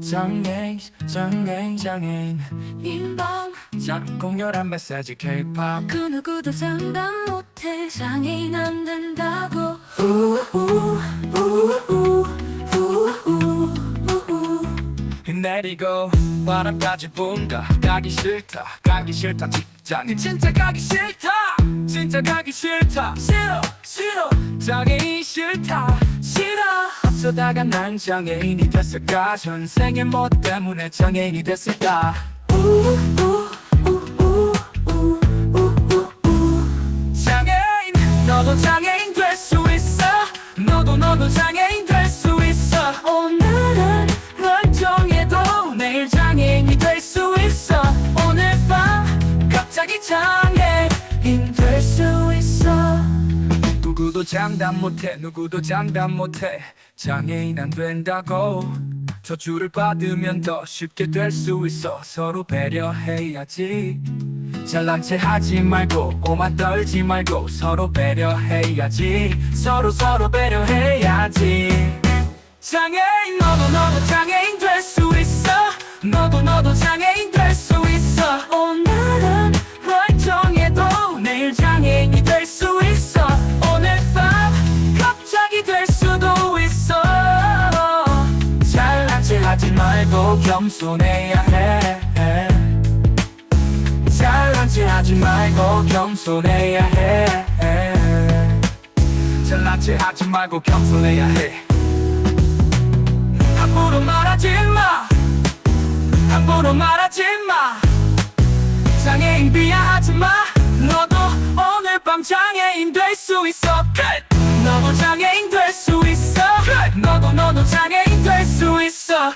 장애인 장애인 장애인. 인방. 작 공열한 메시지 K-pop. 그 누구도 장담 못해. 장애인 안 된다고. 우우 우 우 우우 우우 내리고 바람까지 분다. 가기 싫다 가기 싫다 직장인. 진짜 가기 싫다 진짜 가기 싫다. 싫어 싫어. 장애인 싫다 어쩌다가 난 장애인이 됐을까? 전생에 뭐 때문에 장애인이 됐을까? 장애인 너도 장애인 될 수 있어. 너도 너도 장애인 될 수 있어. 오늘은 널 정해도 내일 장애인이 될 수 있어. 오늘 밤 갑자기 장 누구도 장담 못해 누구도 장담 못해. 장애인 안 된다고. 저주를 받으면 더 쉽게 될 수 있어. 서로 배려해야지. 잘난 체 하지 말고 오만 떨지 말고 서로 배려해야지. 서로 서로 배려해야지. 장애인 너도 너도 장애인 될 수 있어. 너도 너도 장애인 겸손해야 해. 잘난 체 하지 말고 겸손해야 해. 잘난 체 하지 말고 겸손해야 해. 함부로 말하지 마. 함부로 말하지 마. 장애인 비하하지 마. 너도 오늘 밤 장애인 될 수 있어. 너도 장애인 될 수 있어. 너도 너도 장애인 될 수 있어.